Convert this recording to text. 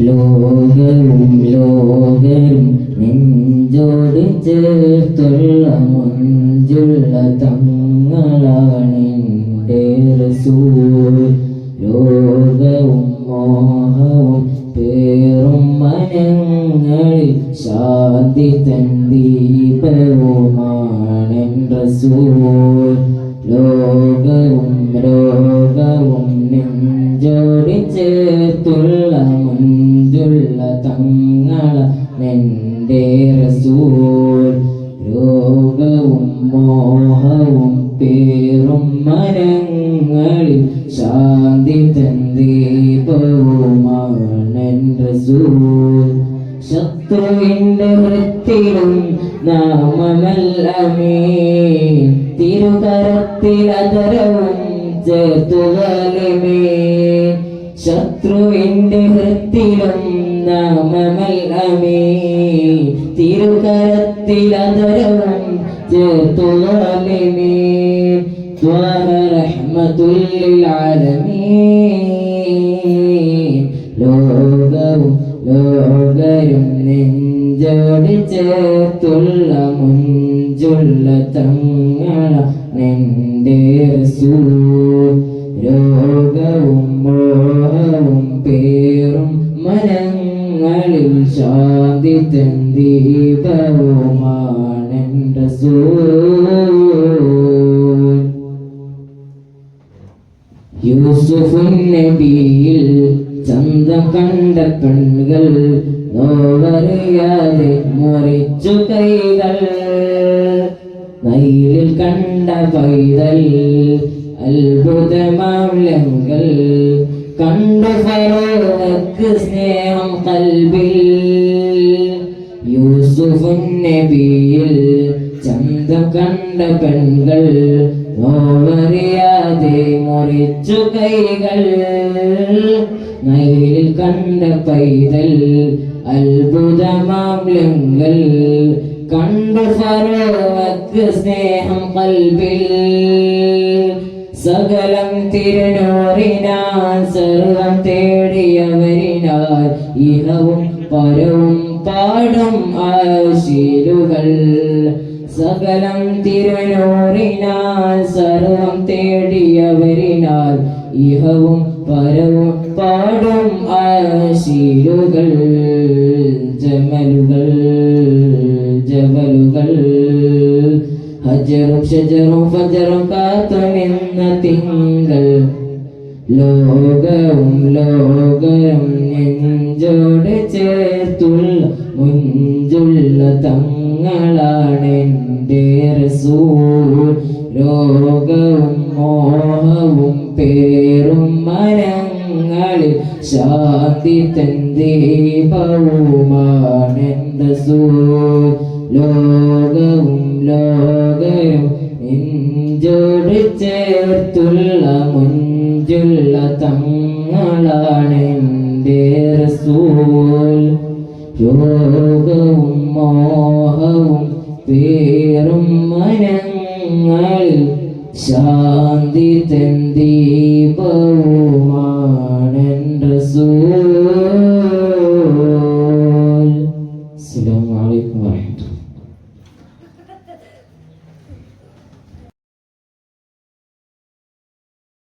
ലോകവും ലോകരും നെഞ്ചോട് ചേർത്തുള്ള മുഞ്ചുള്ള തങ്ങളാണെന്റെ റസൂൽ. ലോകവും മോഹവും പേറും മനങ്ങളിൽ ശാന്തി തൻ ദീപവുമാണെൻ റസൂൽ. ലോകവും രോഗവും നെഞ്ചോടി ചേർത്തുള്ള മുഞ്ചുള്ള തങ്ങള നിന്റെ റസൂൽ. രോഗവും മോഹവും പേറും മരങ്ങളിൽ ശാന്തി തന്ദീപവുമാണെൻ റസൂൽ. ശത്രുവിന്റെ വൃത്തിലും നാമമല്ലമേ തിരുകരത്തിൽ അതരവും ചേർത്തുവലമേ ശത്രുവിന്റെ ഹൃത്തിലും നാമമല്ലമേ തിരുകരത്തിലതരവും ചേർത്തുളമേ ലോകവും ലോകരും ചേർത്തുള്ള മുഞ്ചുള്ള തങ്ങള. നിന്റെ റസൂൽ തന്ദീപവുമാണ് യൂസുഫുൻ നബിയിൽ ചന്തം കണ്ട പെൺകൾ നോവറിയാതെ മുറിച്ചു കൈകൾ. നയിലിൽ കണ്ട പൈതൽ അത്ഭുതമാവ്യങ്ങൾ കണ്ടു ഫറോക്ക് സ്നേഹം കൽബിൽ. യൂസുഫുൻ നബിയിൽ ചന്തം കണ്ട പെൺകൾ നോവറിയാതെ മുറിച്ചു കൈകൾ. നൈലിൽ കണ്ട പൈതൽ അത്ഭുതമാംലങ്ങൾ കണ്ടു ഫറോവക്ക് സ്നേഹം കൽബിൽ. സകലം തിരുനൂറിനാൽ സർവം തേടിയവരിനാൽ ഇഹവും പരവും ആശീലുകൾ സകലം തിരുനൂറിനാൽ സർവം തേടിയവരിനാൽ ഇഹവും പരവും പാടും ആശീലുകൾ ജമലുകൾ ജബലുകൾ. ഹജറും ഷജറും ഫജറും കാത്തു നിന്ന തിങ്കൾ. ലോകവും ലോകവും നെഞ്ചോട് ചേർത്തുള്ള മുഞ്ചുള്ള തങ്ങളാണ് എന്റെ റസൂൽ. രോഗവും മോഹവും പേറും മരങ്ങളിൽ ശാന്തി തന്ദീപവുമാണ് എന്റെ റസൂൽ. ലോകവും ലോകവും നെഞ്ചോട് ചേർത്തുള്ള മുഞ്ചുള്ള തങ്ങളാണ് എന്റെ റസൂൽ. യോഗവും മോഹവും പേരും മനങ്ങളിൽ ശാന്തി തൻ ദീപവുമാണെൻ റസൂ